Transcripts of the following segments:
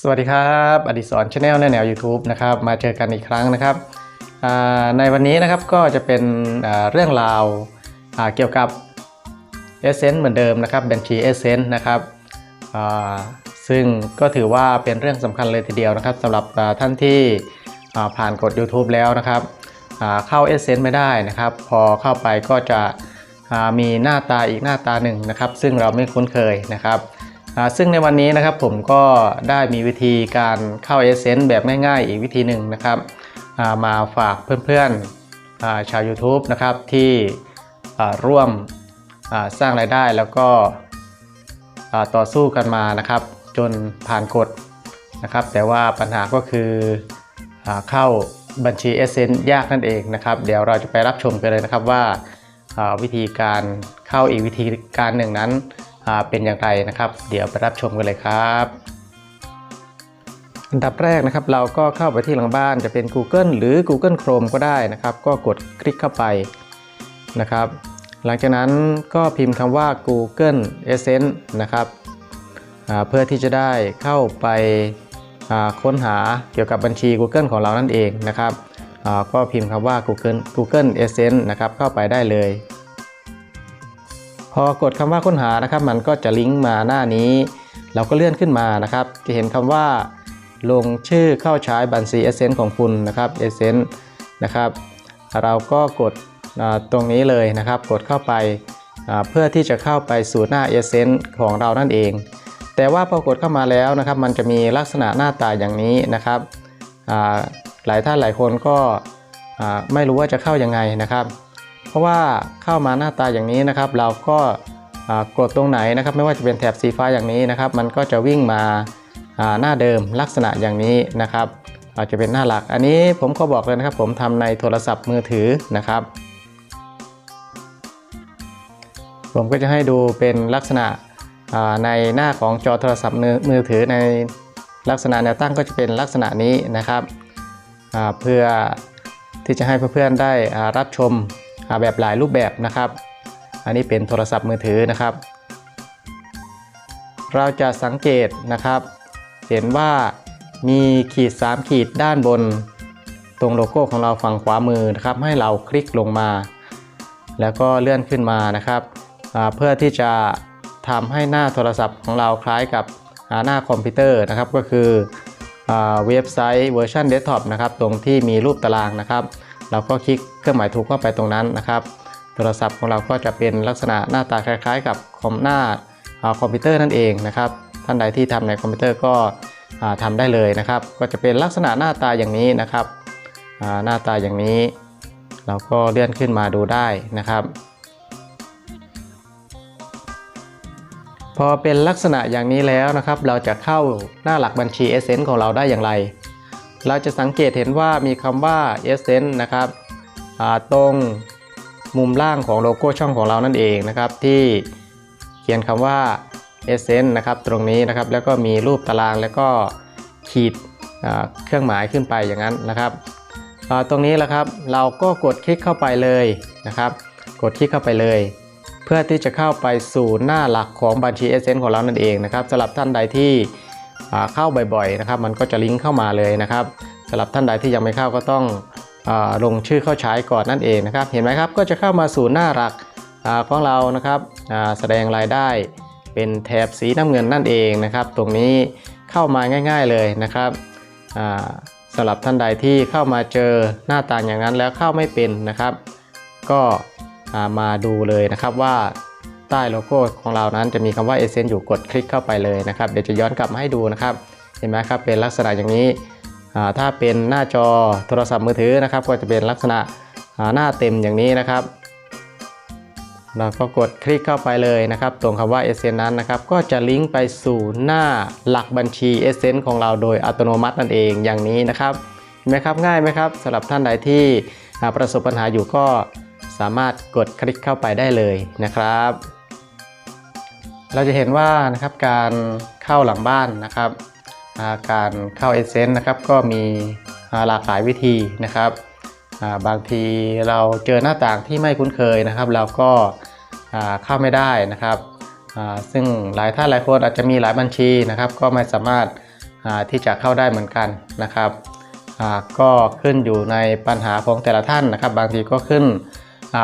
สวัสดีครับอดิศรชาแนลในแนว YouTube นะครับ มาเจอกันอีกครั้งนะครับในวันนี้นะครับก็จะเป็นเรื่องราวาเกี่ยวกับ e s s e n c e เหมือนเดิมนะครับบัญชี e s s e n c e นะครับซึ่งก็ถือว่าเป็นเรื่องสำคัญเลยทีเดียวนะครับสำหรับท่านที่ผ่านกด YouTube แล้วนะครับเข้า e s s e n c e ไม่ได้นะครับ พอเข้าไปก็จะมีหน้าตาอีกหน้าตาหนึ่งนะครับ ซึ่งเราไม่คุ้นเคยนะครับ ซึ่งในวันนี้นะครับผมก็ได้มีวิธีการเข้า Essence แบบง่ายๆ อีกวิธีหนึ่งนะครับมาฝากเพื่อนๆชาว YouTube นะครับที่ร่วมสร้างรายได้แล้วก็ต่อสู้กันมานะครับ จนผ่านกฎนะครับ แต่ว่าปัญหาก็คืออเข้าบัญชี Essence ยากนั่นเองนะครับ เดี๋ยวเราจะไปรับชมกันเลยนะครับว่าวิธีการเข้าอีกวิธีการหนึ่งนั้น เป็นอย่างไรนะครับ เดี๋ยวไปรับชมกันเลยครับอันดับแรกนะครับเราก็เข้าไปที่หลังบ้านจะเป็น Google หรือ Google Chrome ก็ได้นะครับ ก็กดคลิกเข้าไปนะครับ หลังจากนั้นก็พิมพ์คำว่า Google Essence นะครับเพื่อที่จะได้เข้าไปค้นหาเกี่ยวกับบัญชี Google ของเรานั่นเองนะครับก็พิมพ์คำว่า Google Google Essence นะครับเข้าไปได้เลย พอกดคำว่าค้นหานะครับ มันก็จะลิงก์มาหน้านี้ เราก็เลื่อนขึ้นมานะครับ จะเห็นคำว่า ลงชื่อเข้าใช้บัญชี Essence ของคุณนะครับ Essence นะครับ เราก็กดตรงนี้เลยนะครับ กดเข้าไปเพื่อที่จะเข้าไปสู่หน้า Essence ของเรานั่นเอง แต่ว่าพอกดเข้ามาแล้วนะครับ มันจะมีลักษณะหน้าตาอย่างนี้นะครับหลายท่านหลายคนก็ไม่รู้ว่าจะเข้ายังไงนะครับ ราะว่าเข้ามาหน้าตาอย่างนี้นะครับ เราก็กดตรงไหนนะครับ ไม่ว่าจะเป็นแถบสีฟ้าอย่างนี้นะครับ มันก็จะวิ่งมาหน้าเดิมลักษณะอย่างนี้นะครับอาจจะเป็นหน้าหลัก อันนี้ผมก็บอกเลยนะครับ ผมทำในโทรศัพท์มือถือนะครับ ผมก็จะให้ดูเป็นลักษณะในหน้าของจอโทรศัพท์มือถือในลักษณะแนวตั้งก็จะเป็นลักษณะนี้นะครับเพื่อที่จะให้เพื่อนๆได้อ่ารับชม แบบหลายรูปแบบนะครับ อันนี้เป็นโทรศัพท์มือถือนะครับ เราจะสังเกตนะครับ เห็นว่ามีขีด 3 ขีดด้านบน ตรงโลโก้ของเราฝั่งขวามือนะครับ ให้เราคลิกลงมา แล้วก็เลื่อนขึ้นมานะครับ เพื่อที่จะทำให้หน้าโทรศัพท์ของเราคล้ายกับหน้าคอมพิวเตอร์นะครับก็คืออเว็บไซต์เวอร์ชันเดสก์ท็อปนะครับตรงที่มีรูปตารางนะครับ เราก็คลิก เครื่องหมายถูกเข้าไปตรงนั้นนะครับ โทรศัพท์ของเราก็จะเป็นลักษณะหน้าตาคล้ายๆ กับคอมหน้าอ่าคอมพิวเตอร์นั่นเองนะครับ ท่านใดที่ทำในคอมพิวเตอร์ก็อ่าทำได้เลยนะครับ ก็จะเป็นลักษณะหน้าตาอย่างนี้นะครับหน้าตาอย่างนี้ เราก็เลื่อนขึ้นมาดูได้นะครับ พอเป็นลักษณะอย่างนี้แล้วนะครับ เราจะเข้าหน้าหลักบัญชี Essence ของเราได้อย่างไร เราจะสังเกตเห็นว่ามีคำว่า Essence นะครับ ตรงมุมล่างของโลโก้ช่องของเรานั่นเองนะครับ ที่เขียนคำว่า Essence นะครับตรงนี้นะครับแล้วก็มีรูปตารางแล้วก็ขีดเครื่องหมายขึ้นไปอย่างนั้นนะครับตรงนี้แหละครับเราก็กดคลิกเข้าไปเลยนะครับ กดคลิกเข้าไปเลย เพื่อที่จะเข้าไปสู่หน้าหลักของบัญชี Essence ของเรานั่นเองนะครับสำหรับท่านใดที่เข้าบ่อยๆนะครับ มันก็จะลิงก์เข้ามาเลยนะครับสำหรับท่านใดที่ยังไม่เข้าก็ต้อง ลงชื่อเข้าใช้ก่อนนั่นเองนะครับเห็นไหมครับก็จะเข้ามาสู่หน้าหลักอของเรานะครับแสดงรายได้เป็นแถบสีน้ำเงินนั่นเองนะครับ ตรงนี้เข้ามาง่าย ๆเลยนะครับอ่าสำหรับท่านใดที่เข้ามาเจอหน้าต่างอย่างนั้นแล้วเข้าไม่เป็นนะครับ ก็มาดูเลยนะครับว่าใต้โลโก้ของเรานั้นจะมีคำว่า Essence อยู่กดคลิกเข้าไปเลยนะครับ เดี๋ยวจะย้อนกลับมาให้ดูนะครับ เห็นไหมครับเป็นลักษณะอย่างนี้ ถ้าเป็นหน้าจอโทรศัพท์มือถือนะครับ ก็จะเป็นลักษณะหน้าเต็มอย่างนี้นะครับ เราก็กดคลิกเข้าไปเลยนะครับ ตรงคำว่า Essence นั้นนะครับ ก็จะลิงก์ไปสู่หน้าหลักบัญชี Essence ของเราโดยอัตโนมัตินั่นเองอย่างนี้นะครับเห็นไหมครับง่ายไหมครับสำหรับท่านใดที่ประสบปัญหาอยู่ก็สามารถกดคลิกเข้าไปได้เลยนะครับ เราจะเห็นว่านะครับการเข้าหลังบ้านนะครับ การเข้า Essence นะครับก็มีหลากหลายวิธีนะครับ บางทีเราเจอหน้าต่างที่ไม่คุ้นเคยนะครับ เราก็เข้าไม่ได้นะครับซึ่งหลายท่านหลายคนอาจจะมีหลายบัญชีนะครับ ก็ไม่สามารถที่จะเข้าได้เหมือนกันนะครับก็ขึ้นอยู่ในปัญหาของแต่ละท่านนะครับ บางทีก็ขึ้น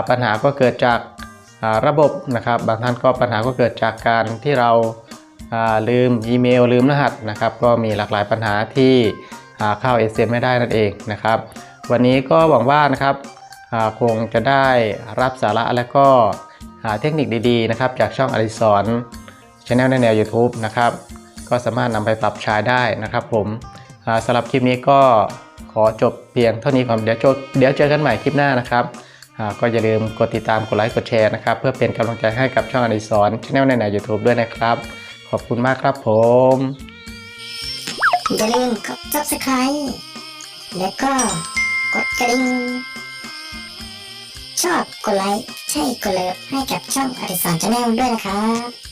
ปัญหาก็เกิดจากระบบนะครับ บางท่านก็ปัญหาก็เกิดจากการที่เรา ลืมอีเมลลืมรหัสนะครับ ก็มีหลากหลายปัญหาที่อ่าเข้า s อไม่ได้นั่นเองนะครับ วันนี้ก็หวังว่านะครับคงจะได้รับสาระและก็หาเทคนิคดีๆนะครับ จากช่องอดิสรช anel ในแนว YouTube นะครับ ก็สามารถนำไปปรับใช้ได้นะครับผมสำหรับคลิปนี้ก็ขอจบเพียงเท่านี้ก่อนเดี๋ยวเจอเดี๋ยวเจอกันใหม่คลิปหน้านะครับก็อย่าลืมกดติดตามกดไลค์กดแชร์นะครับ เพื่อเป็นกำลังใจให้กับช่องอดิสรช anel ในแนว YouTube ด้วยนะครับ ขอบคุณมากครับผม อย่าลืมกด subscribe แล้วก็กดกระดิ่ง ชอบกดไลค์ใช่กดเลิฟให้กับช่องอดิสรชาแนลด้วยนะครับ